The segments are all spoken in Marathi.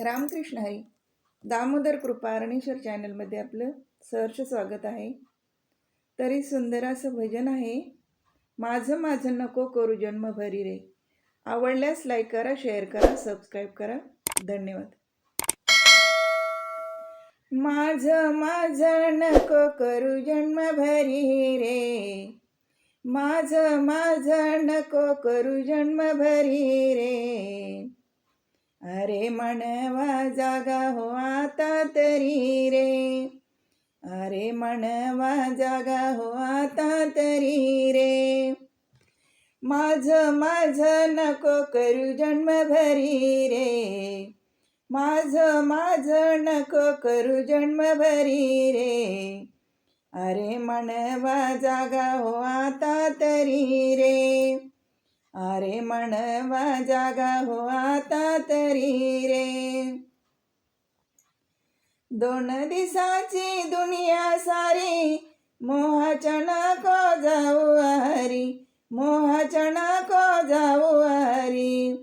रामकृष्ण हरी. दामोदर कृपा अरणेश्वर चॅनलमध्ये आपलं सहर्ष स्वागत आहे. तरी सुंदर असं भजन आहे. माझं माझं नको करू जन्म भरी रे. आवडल्यास लाईक करा शेअर करा सबस्क्राईब करा. धन्यवाद. माझं माझं नको करू जन्म भरी रे. माझं माझं नको करू जन्म भरी रे. अरे म्हणवा जागा हो आता तरी रे. अरे म्हणवा जागा हो आता तरी रे. माझं माझं नको करू जन्म भरी रे. माझं माझं नको करू जन्म भरी रे. अरे म्हणवा जागा हो आता तरी रे. अरे म्हणवा जागा हो आता तरी रे. दोन दिसाची दुनिया सारी मोहाच्या नको जाऊ हरी मोहाच्या नको जाऊ हरी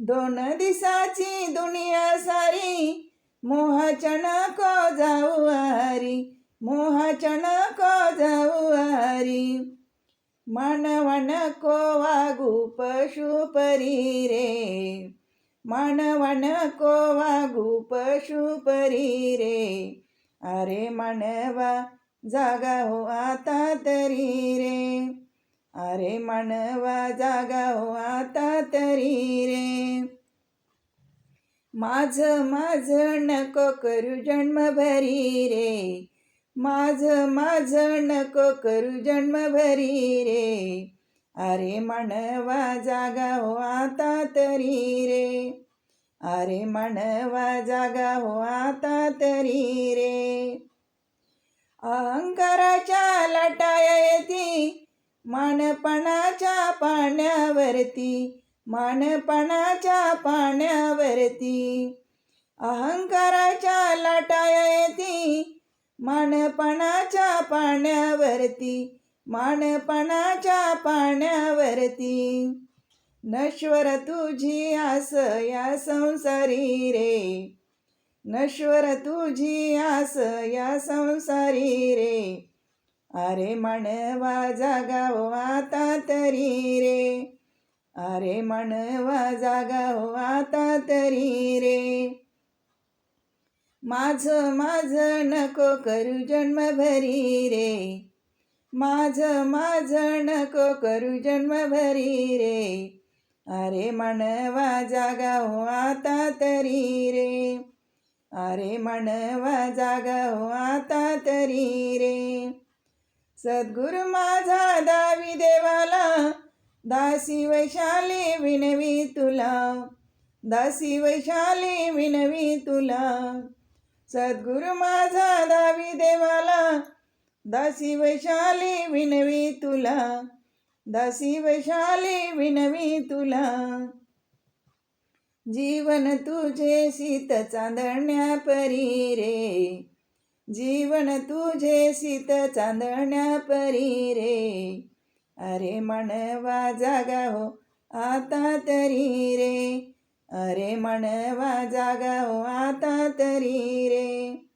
दोन दिसाची दुनिया सारी मोहाच्या नको जाऊ हरी मोहाच्या नको जाऊ हरी मानवन को वागू पशु परी रे ಪಶು को वागू पशु रे अरे मानवा जागा हो आता तरी रे अरे मानवा जागा हो आता तरी रे माझं माझं नको करू रे माझं माझं नको करू जन्म भरी रे. अरे म्हणवा जागा हो आता तरी रे. अरे म्हणवा जागा हो आता तरी रे. अहंकाराच्या लटाया येती मानपणाच्या पाण्यावरती मानपणाच्या पाण्यावरती. अहंकाराच्या लाटाया येती मानपणाच्या पाण्यावरती मानपणाच्या पाण्यावरती. नश्वर तुझी आस या संसारी रे. नश्वर तुझी आस या संसारी रे. अरे म्हणवा जागा आता तरी रे. अरे म्हणवा जागा आता तरी रे. माझं माझं नको करू जन्म भरी रे. माझं माझं नको करू जन्म भरी रे. अरे म्हणवा जागा हो आता तरी रे. अरे म्हणवा जागा हो आता तरी रे. सद्गुरु माझा दावी देवाला दासी वैशाली विनवी तुला. दासी वैशाली विनवी तुला. सद्गुरु माझा दावी देवाला. दासी वैशाली विनवी तुला. दासी वैशाली विनवी तुला. जीवन तुझे सीत चांदण्या परी रे. जीवन तुझे सीत चांदण्या परी रे. अरे म्हणवा जागा हो आता तरी रे. अरे म्हणवा जागा आता तरी रे.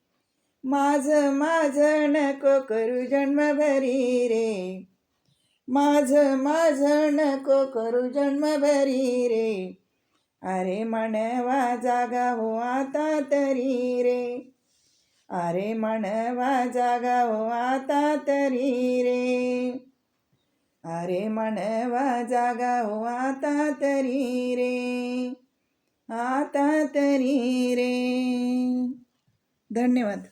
माझं माझ नको करू जन्म भरी रे. माझं माझ नको करू जन्म भरी रे. अरे म्हणवा जागा हो आता तरी रे. अरे म्हणवा जागा हो आता तरी रे. अरे म्हणवा जागा हो आता तरी आता तरी रे. धन्यवाद.